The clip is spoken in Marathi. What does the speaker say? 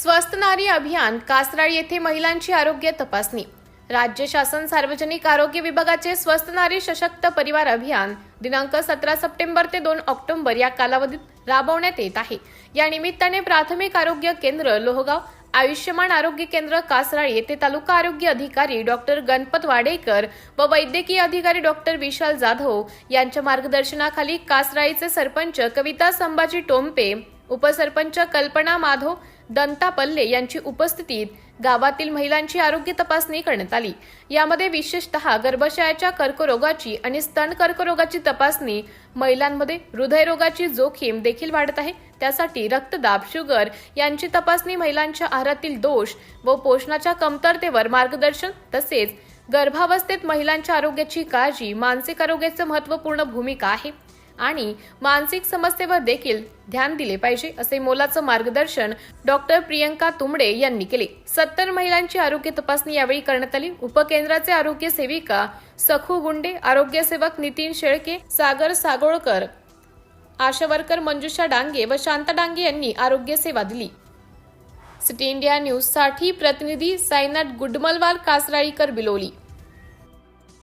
स्वस्त नारी अभियान कासराळी येथे महिलांची आरोग्य तपासणी. राज्य शासन सार्वजनिक आरोग्य विभागाचे स्वस्त नारी सशक्त परिवार अभियान दिनांक सतरा सप्टेंबर ते दोन ऑक्टोबर या कालावधीत राबवण्यात येत आहे. या निमित्ताने प्राथमिक आरोग्य केंद्र लोहगाव आयुष्यमान आरोग्य केंद्र कासराळी येथे तालुका आरोग्य अधिकारी डॉक्टर गणपत वाडेकर व वैद्यकीय अधिकारी डॉक्टर विशाल जाधव यांच्या मार्गदर्शनाखाली कासराळीचे सरपंच कविता संभाजी टोंपे उपसरपंच कल्पना माधव दंता पल्ले यांची उपस्थितीत गावातील महिलांची आरोग्य तपासणी करण्यात आली. यामध्ये विशेषतः गर्भाशयाच्या कर्करोगाची आणि स्तन कर्करोगाची तपासणी महिलांमध्ये हृदयरोगाची जोखीम देखील वाढत आहे. त्यासाठी रक्तदाब शुगर यांची तपासणी महिलांच्या आहारातील दोष व पोषणाच्या कमतरतेवर मार्गदर्शन तसेच गर्भावस्थेत महिलांच्या आरोग्याची काळजी मानसिक आरोग्याचं महत्त्वपूर्ण भूमिका आहे. आणि मानसिक समस्येवर देखील ध्यान दिले पाहिजे असे मोलाचं मार्गदर्शन डॉक्टर प्रियंका तुंबडे यांनी केले. सत्तर महिलांची आरोग्य तपासणी यावेळी करण्यात आली. उपकेंद्राचे आरोग्य सेविका सखू गुंडे आरोग्य सेवक नितीन शेळके सागर सागोळकर आशावरकर मंजुषा डांगे व शांता डांगे यांनी आरोग्य सेवा दिली. सिटी इंडिया न्यूजसाठी प्रतिनिधी साईनाथ गुडमलवाल कासराळीकर बिलोली.